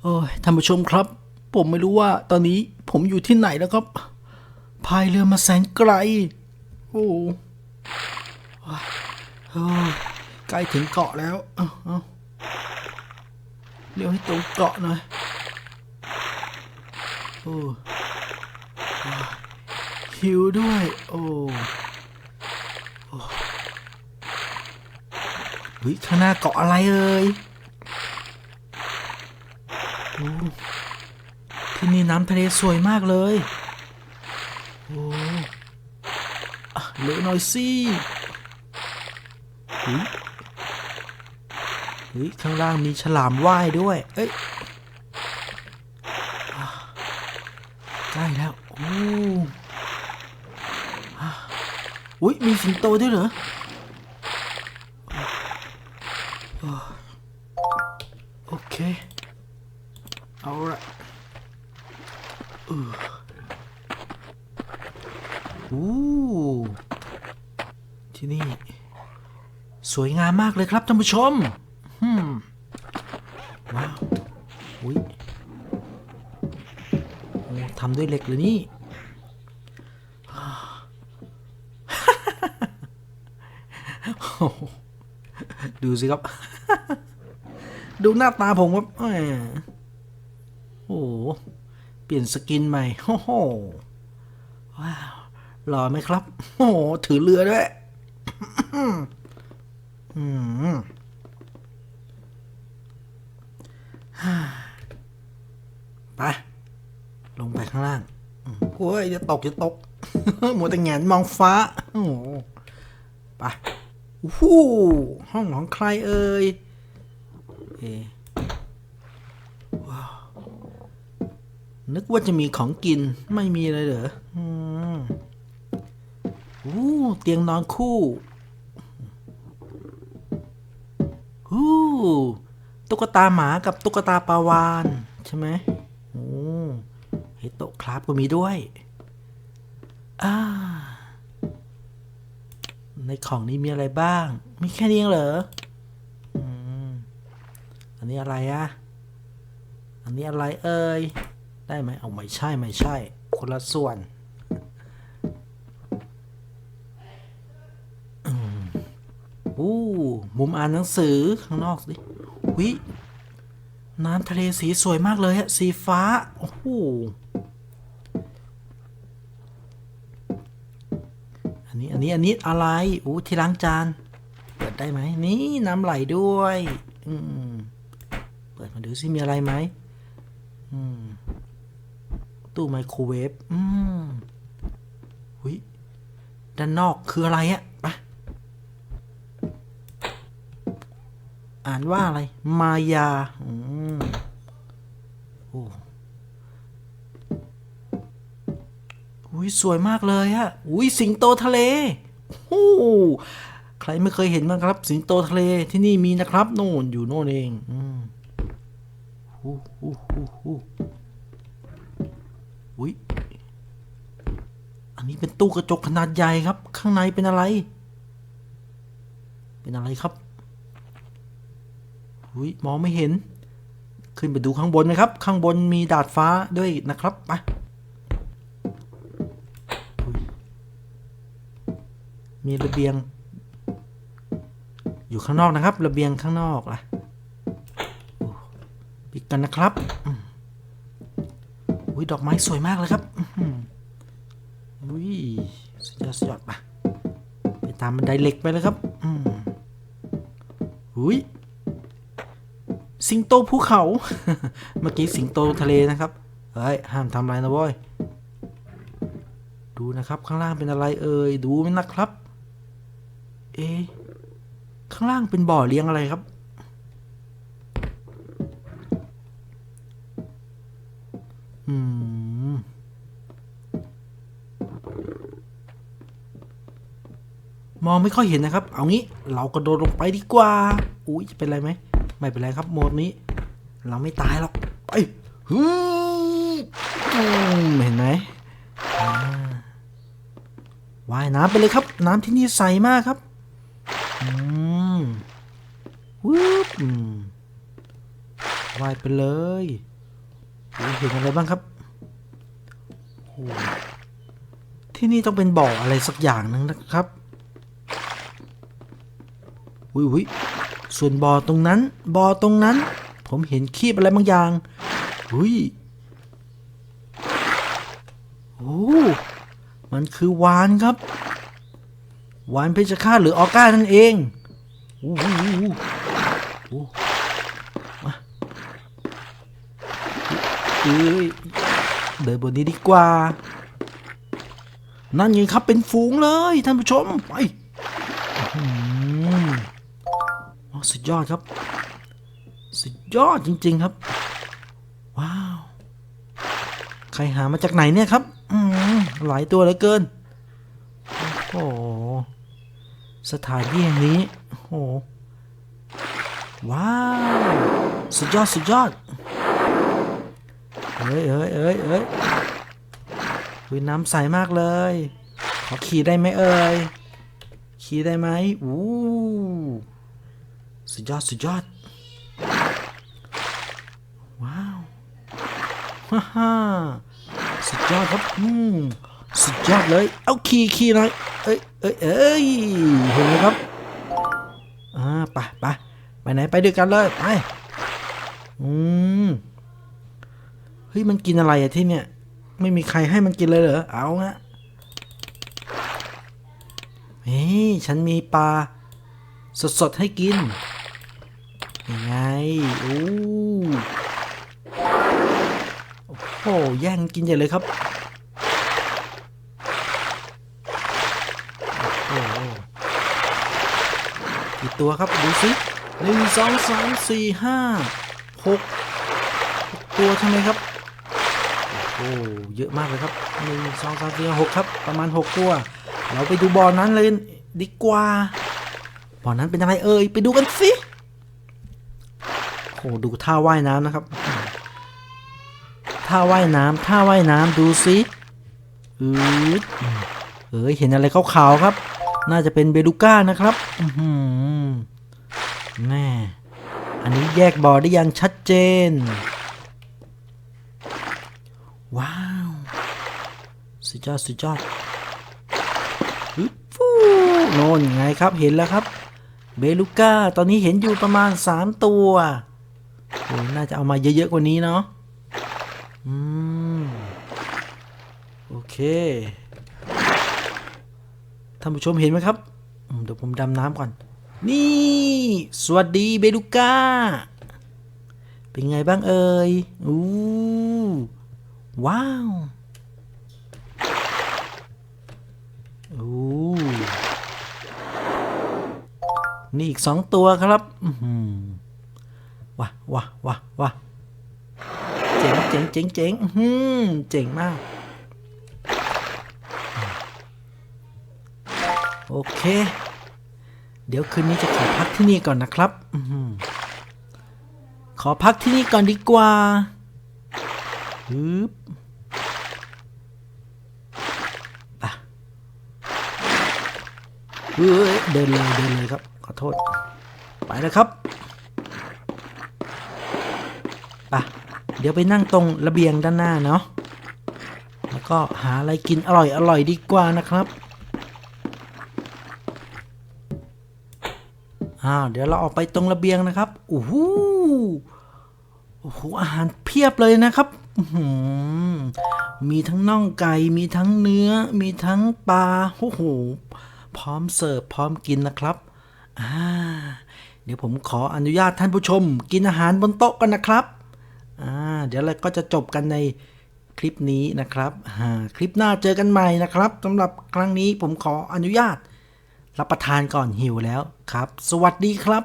โอ้ยท่านผู้ชมครับ ผมไม่รู้ว่าตอนนี้ผมอยู่ที่ไหนแล้วครับพายเรือมาแสนไกล โอ้ใกล้ถึงเกาะแล้ว เอาเอาเลี้ยวให้ตรงเกาะหน่อยโอ้หิวด้วย โอ้เฮ้ยข้างหน้าเกาะอะไรเอ่ย อ้ที่นี่น้ำทะเลสวยมากเลยโอ้อะเร็วหน่อยสิเฮ้ยเฮ้ยข้างล่างมีฉลามว่ายด้วย เอ้ยใกล้แล้วโอ้อุ้ยมีสิงโตด้วยเหรอ สวยงามมากเลยครับท่านผู้ชมฮึมว้าวอุ้ยโอ้ทำด้วยเหล็กเลยนี่อ่าโอ้โหดูสิครับ ดูหน้าตาผมครับโอ้โห เปลี่ยนสกินใหม่ โอ้โห ว้าว หล่อไหมครับ โอ้โห ถือเรือด้วย อืมไปลงไปข้างล่างโอ้ยจะตกจะตกมัวแต่แงนมองฟ้า โอ้โหไปโอ้โหห้องของใครเอ่ยเอว้าวนึกว่าจะมีของกินไม่มีเลยเหรอ อืมอู้เตียงนอนคูู่้ตุ๊กตาหมากับตุ๊กตาปลาวานใช่ไหมโอ้เฮโตะคราฟก็มีด้วยอ่าในของนี้มีอะไรบ้าง มีแค่นี้เองเหรออันนี้อะไรอะอันนี้อะไรเอ่ย ได้ไหมเอาไม่ใช่ไม่ใช่ คนละส่วน อู้มุมอ่านหนังสือข้างนอกสิวิน้ำทะเลสีสวยมากเลยอะสีฟ้า โอ้โหอันนี้ อันนี้ อันนี้อะไรอู้ที่ล้างจาน เปิดได้ไหม นี่น้ำไหลด้วย อืม เปิดมาดูสิมีอะไรไหม อืม ตู้ไมโครเวฟ อืมหุยด้านนอกคืออะไรอะ อ่านว่าอะไร มายาอืมโอ้อุ้ยสวยมากเลยอะอุ้ยสิงโตทะเลโอ้โหใครไม่เคยเห็นบ้างครับ สิงโตทะเลที่นี่มีนะครับ โน่นอยู่โน่นเอง อืมฮู้ฮู้ฮู้ฮู้อุ้ยอันนี้เป็นตู้กระจกขนาดใหญ่ครับ ข้างในเป็นอะไร เป็นอะไรครับ อุ้ยมองไม่เห็น ขึ้นไปดูข้างบนไหมครับ ข้างบนมีดาดฟ้าด้วยนะครับไปอุ๊ยมีระเบียง อยู่ข้างนอกนะครับ ระเบียงข้างนอกล่ะปิดกันนะครับอุ้ยดอกไม้สวยมากเลยครับอุ้ยสุดยอดสุดยอดปะไปตามบันไดเหล็กไปเลยครับอุ้ย สิงโตภูเขา เมื่อกี้สิงโตทะเลนะครับ เฮ้ย ห้ามทำอะไรนะบอย ดูนะครับข้างล่างเป็นอะไรเอ่ย ดูไหมนะครับ เอ๊ข้างล่างเป็นบ่อเลี้ยงอะไรครับ อืม มองไม่ค่อยเห็นนะครับ เอางี้เรากระโดดลงไปดีกว่า อุ้ยจะเป็นไรไหม ไม่เป็นไรครับโหมดนี้ เราไม่ตายหรอกไปฮึอืมเห็นไหมว่ายน้ำไปเลยครับ น้ำที่นี่ใสมากครับอืมวืบว่ายไปเลยเห็นอะไรบ้างครับที่นี่ต้องเป็นบ่ออะไรสักอย่างหนึงนะครับอุ้ยอุ้ย ส่วนบ่อตรงนั้นบ่อตรงนั้น ผมเห็นคีบอะไรบางอย่างอุ้ยโอ้มันคือวานครับ วานเพชฌฆาตหรือออก้านั่นเองโอ้โหโอ้โหมาเอ้ยเดินบนนี้ดีกว่า นั่นไงครับเป็นฝูงเลยท่านผู้ชมไป สุดยอดครับ สุดยอดจริง ๆครับ ว้าว ใครหามาจากไหนเนี่ยครับอืมหลายตัวเหลือเกิน โอ้โห สถานที่แห่งนี้ โอ้โห ว้าว สุดยอดสุดยอด เอ้ยเอ้ยเอ้ยเอ้ยคือน้ำใสมากเลย ขอขี่ได้ไหมเอ่ย ขี่ได้ไหมอู้ สุดยอด สุดยอด ว้าว ฮ่าฮ่าสุดยอดครับอืมสุดยอดเลย เอาขี่ขี่หน่อย เอ้ยเอ้ยเอ้ยเห็นไหมครับ อ่าไปไปไปไหนไปด้วยกันเลย ไป อืม เฮ้ย มันกินอะไรอะที่เนี่ย ไม่มีใครให้มันกินเลยเหรอ เอางะเฮ้ยฉันมีปลาสดๆให้กิน ยังไงโอ้โอ้โหแย่งกินใหญ่เลยครับโอ้โหกี่ตัวครับดูสิหนึ่งสองสามสี่ห้าหกตัวใช่ไหมครับโอ้โหเยอะมากเลยครับหนึ่งสองสามสี่ห้าหกครับ ประมาณหกตัว เราไปดูบ่อนั้นเลยดีกว่าบ่อนั้นเป็นอะไรเอ่ยไปดูกันสิ โอ้ดูท่าว่ายน้ำนะครับ ท่าว่ายน้ำท่าว่ายน้ำดูสิอืดเอ้ยเห็นอะไรขาวๆครับ น่าจะเป็นเบลูก้านะครับอือหือแม่อันนี้แยกบอได้อยังชัดเจน ว้าว สุดยอดสุดยอดฟูโน่นไงครับเห็นแล้วครับ เบลูก้า ตอนนี้เห็นอยู่ประมาณ 3 ตัว โอ้น่าจะเอามาเยอะๆกว่านี้เนาะ อืม โอเค ท่านผู้ชมเห็นไหมครับ เดี๋ยวผมดำน้ำก่อน นี่ สวัสดีเบลูก้า เป็นไงบ้างเอ่ย อู้ ว้าวอู้นี่อีกสองตัวครับ อื ว้าว้าว้าว้าเจ๋งเจ๋งเจ๋งเจ๋งอื้อหือเจ๋งมาก โอเค เดี๋ยวคืนนี้จะขอพักที่นี่ก่อนนะครับอขอพักที่นี่ก่อนดีกว่าฮึบอะเดินเลยเดินเลยครับ ขอโทษ ไปแล้วครับไป เดี๋ยวไปนั่งตรงระเบียงด้านหน้าเนาะแล้วก็หาอะไรกินอร่อยอร่อยดีกว่านะครับอ้าวเดี๋ยวเราออกไปตรงระเบียงนะครับโอ้โหโอ้โหอาหารเพียบเลยนะครับมีทั้งน่องไก่มีทั้งเนื้อ มีทั้งปลาโอ้โหพร้อมเสิร์ฟพร้อมกินนะครับอ่าเดี๋ยวผมขออนุญาตท่านผู้ชม กินอาหารบนโต๊ะกันนะครับ เดี๋ยวเราก็จะจบกันในคลิปนี้นะครับคลิปหน้าเจอกันใหม่นะครับสำหรับครั้งนี้ผมขออนุญาตรับประทานก่อนหิวแล้วครับ สวัสดีครับ